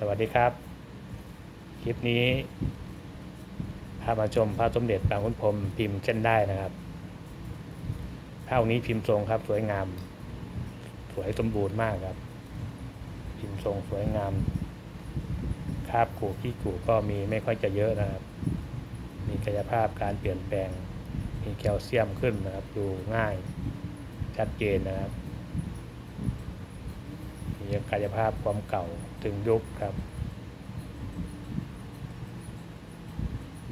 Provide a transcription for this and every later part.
สวัสดีครับ คลิปนี้พามาชมพระสมเด็จบางขุนพรมพิมพ์เช่นได้นะครับภาพนี้พิมพ์ทรงครับสวยงาม สวยสมบูรณ์มากครับ พิมพ์ทรงสวยงามคราบกูขี้กูก็มีไม่ค่อยจะเยอะนะครับ มีกายภาพการเปลี่ยนแปลง มีแคลเซียมขึ้นนะครับ ดูง่ายชัดเจนนะครับ มีกายภาพความเก่าถึงยุคครับ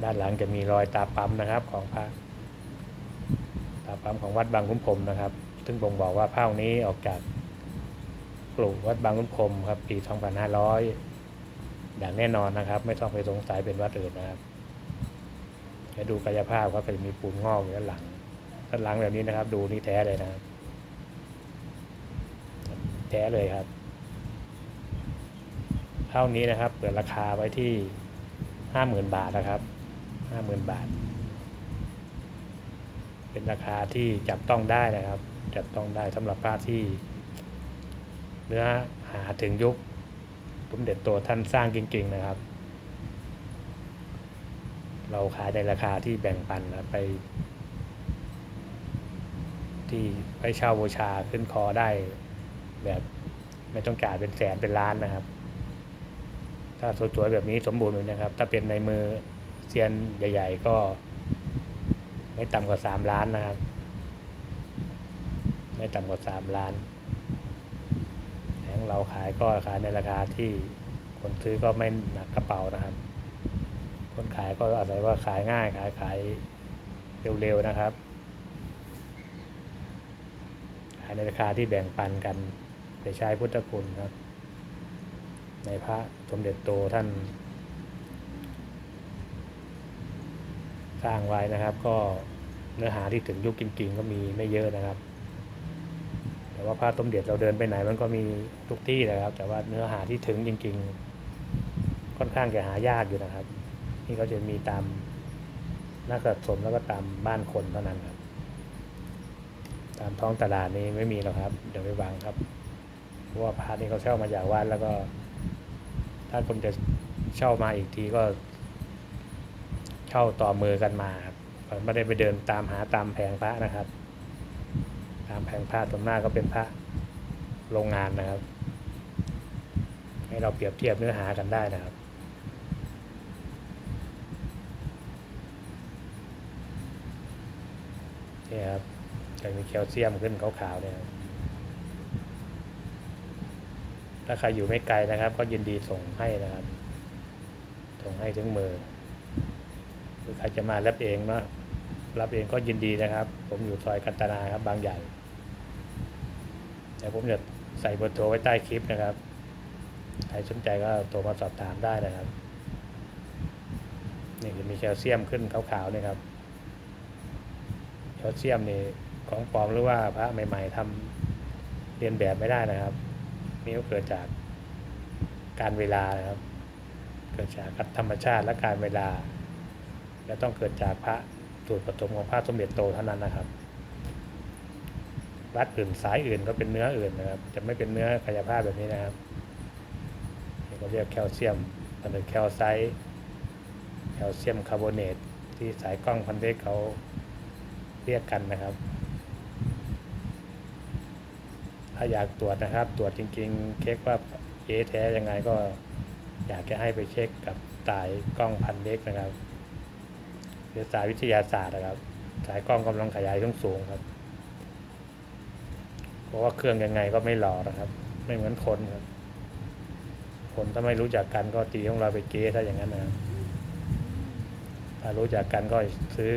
ด้านหลังจะมีรอยตาปั๊มนะครับของพระตาปั๊มของวัดบางคุ้มพรมนะครับ ซึ่งบ่งบอกว่าภาพนี้ออกจากกลุ่มวัดบางคุ้มพรมครับปี 2500 อย่างแน่นอนนะครับ ไม่ต้องไปสงสัยเป็นวัดอื่นนะครับจะดูกายภาพก็จะมีปูนงอกอยู่ด้านหลังด้านหลังแบบนี้นะครับ ดูนี่แท้เลยนะครับแท้เลยครับ เท่านี้นะครับ เปิดราคาไว้ที่ห้าหมื่นบาทนะครับห้าหมื่นบาท เป็นราคาที่จับต้องได้นะครับ จับต้องได้สำหรับผ้าที่ เนื้อหาถึงยุคสมเด็จโตท่านสร้างจริง ๆ นะครับ เราขายในราคาที่แบ่งปันนะไป ที่ไปเช่าบูชาขึ้นคอได้แบบไม่ต้องจ่ายเป็นแสนเป็นล้านนะครับ ถ้าสวยๆแบบนี้สมบูรณ์เลยนะครับ ถ้าเป็นในมือเซียนใหญ่ ๆ ก็ ไม่ต่ำกว่าสามล้านนะครับ ไม่ต่ำกว่าสามล้านแของเราขายก็ขายในราคาที่คนซื้อก็ไม่หนักกระเป๋านะครับ คนขายก็อาศัยว่าขายง่ายขายขายเร็วๆนะครับ ขายในราคาที่แบ่งปันกันไปใช้พุทธคุณครับ ในพระสมเด็จโตท่าน สร้างไว้นะครับ ก็เนื้อหาที่ถึงยุคจริง ๆ ก็มีไม่เยอะนะครับ แต่ว่าพระสมเด็จเราเดินไปไหนมันก็มีทุกที่นะครับ แต่ว่าเนื้อหาที่ถึงจริง ๆ ค่อนข้างจะหายากอยู่นะครับ นี่ก็จะมีตามนักสะสมแล้วก็ตามบ้านคนเท่านั้นครับ ตามท้องตลาดนี้ไม่มีหรอกครับ เดี๋ยวไปวางครับเพราะว่าพระนี่เขาเช่ามาจากวัดแล้วก็ ถ้าคนจะเช่ามาอีกทีก็ เช่าต่อมือกันมาครับไม่ได้ไปเดินตามหาตามแผงพระนะครับ ตามแผงพระส่วนมากก็เป็นพระโรงงานนะครับ ให้เราเปรียบเทียบเนื้อหากันได้นะครับนี่ครับจะมีแคลเซียมขึ้นขาวๆเนี่ยครับ ถ้าใครอยู่ไม่ไกลนะครับ ก็ยินดีส่งให้นะครับ ส่งให้ถึงมือหรือใครจะมารับเองนะรับเองก็ยินดีนะครับ ผมอยู่ซอยกัตนาครับบางใหญ่เดี๋ยวผมจะใส่เบอร์โทรไว้ใต้คลิปนะครับ ใครสนใจก็โทรมาสอบถามได้นะครับนี่จะมีแคลเซียมขึ้นขาวๆนี่ครับแคลเซียมนี่ของปลอมหรือว่าพระใหม่ ๆทำเรียนแบบไม่ได้นะครับ นี่ก็เกิดจากการเวลานะครับ เกิดจากธรรมชาติและการเวลา และต้องเกิดจากพระสูตรผสมของพระสมเด็จโตเท่านั้นนะครับรัดอื่นสายอื่นก็เป็นเนื้ออื่นนะครับ จะไม่เป็นเนื้อกายภาพแบบนี้นะครับนี่ก็เรียกแคลเซียมมันเป็นแคลไซต์แคลเซียมคาร์บอเนตที่สายกล้องพันเด็กเขาเรียกกันนะครับ ถ้าอยากตรวจนะครับ ตรวจจริง ๆ เช็คว่าเอแท้ยังไงก็อยากจะให้ไปเช็คกับสายกล้องพันเล็กนะครับหรือสายวิทยาศาสตร์นะครับ สายกล้องกำลังขยายสูงๆครับ เพราะว่าเครื่องยังไงก็ไม่หล่อนะครับ ไม่เหมือนคนครับ คนถ้าไม่รู้จักกันก็ตีของเราไปเก๊ถ้าอย่างนั้นนะถ้ารู้จักกันก็ซื้อ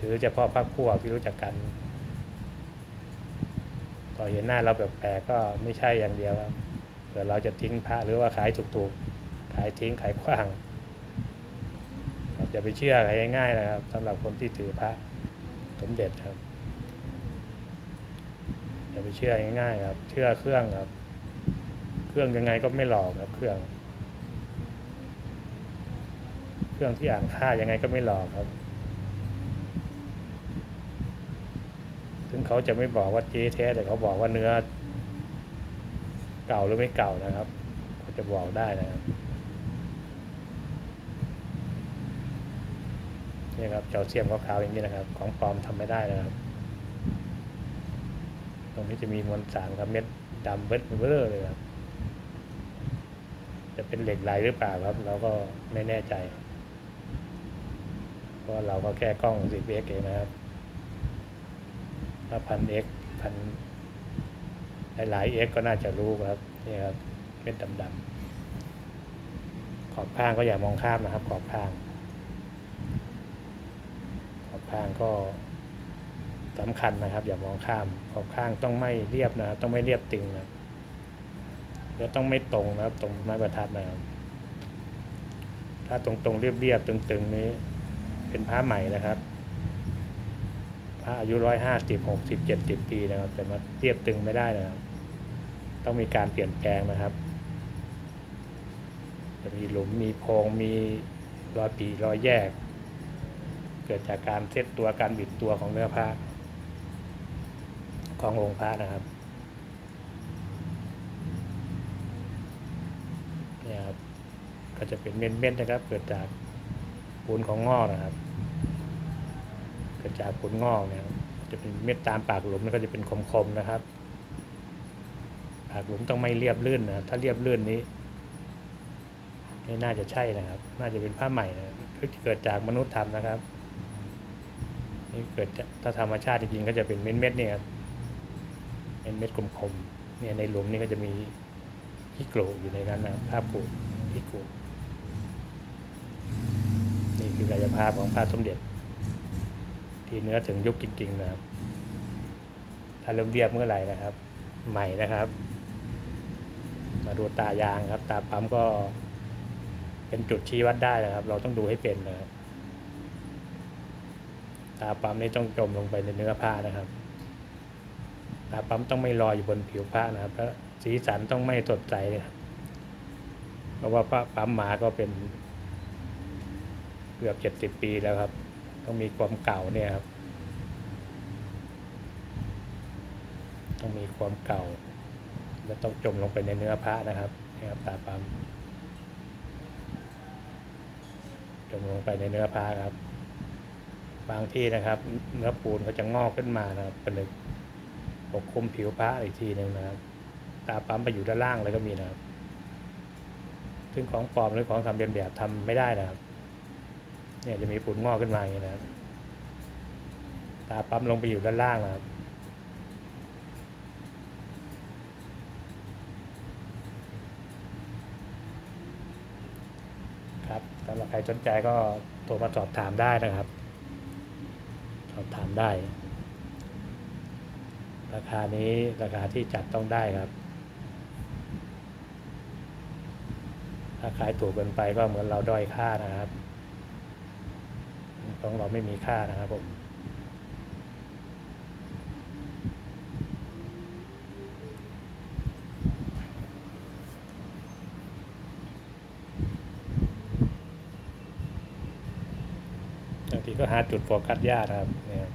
ถือเฉพาะพักพวกที่รู้จักกัน อเห็นหน้าเราแปลกๆก็ไม่ใช่อย่างเดียวครับเผื่อเราจะทิ้งพระหรือว่าขายถูกๆ ขายทิ้งขายขว้างอย่าไปเชื่อใครง่ายๆนะครับสำหรับคนที่ถือพระสมเด็จครับอย่าไปเชื่อง่ายๆครับ เชื่อเครื่องครับ เครื่องยังไงก็ไม่หลอกครับ เครื่อง เครื่องที่อ่านค่ายังไงก็ไม่หลอกครับ ถึง เขาจะไม่บอกว่าเจ๊แท้แต่เขาบอกว่าเนื้อ เก่าหรือไม่เก่านะครับคนจะบอกได้นะครับนี่ครับแคลเซียมขาวๆอย่างนี้นะครับ ของปลอมทำไม่ได้นะครับ ตรงนี้จะมีมวลสารครับเม็ดดำเบิดเบ้อเลยครับจะเป็นเหล็กไหลหรือเปล่าครับ เราก็ไม่แน่ใจ เพราะเราก็แค่กล้อง 10x เองนะครับ ถ้าพัน x พันหลายๆ x ก็น่าจะรู้ครับนี่ครับเป็นดำๆขอบข้างก็อย่ามองข้ามนะครับ ขอบข้าง ขอบข้างก็สำคัญนะครับ อย่ามองข้าม ขอบข้างต้องไม่เรียบนะครับต้องไม่เรียบตึงนะแล้วต้องไม่ตรงนะครับ ตรงไม้บรรทัดนะครับ ถ้าตรงๆเรียบๆตึงๆนี้ เป็นผ้าใหม่นะครับ พระอายุร้อยห้าสิบหกสิบเจ็ดสิบปีนะครับแต่มาเทียบตึงไม่ได้นะครับ ต้องมีการเปลี่ยนแปลงนะครับ จะมีหลุมมีโพรงมีรอยปีรอยแยก เกิดจากการเซตตัวการบิดตัวของเนื้อผ้าขององค์พระนะครับเนี่ยครับก็จะเป็นเม็ดๆนะครับ เกิดจากปูนของงอกนะครับ กิดจากผลงอกเนี่ยจะเป็นเม็ดตามปากหลุมแล้วก็จะเป็นคมๆนะครับ ปากหลุมต้องไม่เรียบลื่นนะถ้าเรียบลื่นนี้ไม่น่าจะใช่นะครับ น่าจะเป็นผ้าใหม่นะเกิดจากมนุษย์ทำนะครับ นี่เกิดถ้าธรรมชาติจริงๆก็จะเป็นเม็ดๆเนี่ยครับเป็นเม็ดกลมๆเนี่ยในหลุมนี่ก็จะมีฮิโกรอยู่ในนั้นนะภาพปูฮิโกรนี่คือกายภาพของพระสมเด็จ ที่เนื้อถึงยุคจริงๆนะครับ ถ้าเริ่มเรียบเมื่อไหร่นะครับ ใหม่นะครับ มาดูตายางครับ ตาปั๊มก็ เป็นจุดชี้วัดได้นะครับ เราต้องดูให้เป็นนะครับ ตาปั๊มนี่ต้องจมลงไปในเนื้อผ้านะครับ ตาปั๊มต้องไม่ลอยอยู่บนผิวผ้านะครับแล้วสีสันต้องไม่สดใสนะครับเพราะว่าปั๊มหมาก็เป็นเกือบเจ็ดสิบปีแล้วครับ ต้องมีความเก่าเนี่ยครับ ต้องมีความเก่า และต้องจมลงไปในเนื้อพระนะครับนี่ครับตาปั๊มจมลงไปในเนื้อพระครับ บางที่นะครับ เนื้อปูนเขาจะงอกขึ้นมานะครับเป็นเลยปกคลุมผิวพระอีกทีหนึ่งนะครับ ตาปั๊มไปอยู่ด้านล่างเลยก็มีนะครับ ซึ่งของปลอมหรือของทำเรียนแบบทำไม่ได้นะครับ เนี่ยจะมีปูนงอกขึ้นมาอย่างนี้นะครับตาปั๊มลงไปอยู่ด้านล่างนะครับครับสำหรับใครสนใจก็โทรมาสอบถามได้นะครับ สอบถามได้ ราคานี้ราคาที่จัดต้องได้ครับ ถ้าขายถูกเกินไปก็เหมือนเราด้อยค่านะครับ ของเราไม่มีค่านะครับผมบางทีก็หาจุดโฟกัสยากนะครับเนี่ย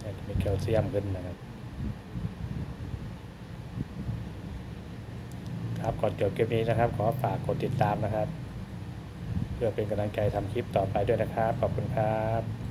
เนี่ยจะมีแคลเซียมขึ้นนะครับ ครับก่อนจบคลิปนี้นะครับ ขอฝากกดติดตามนะครับ เพื่อเป็นกำลังใจทำคลิปต่อไปด้วยนะครับ ขอบคุณครับ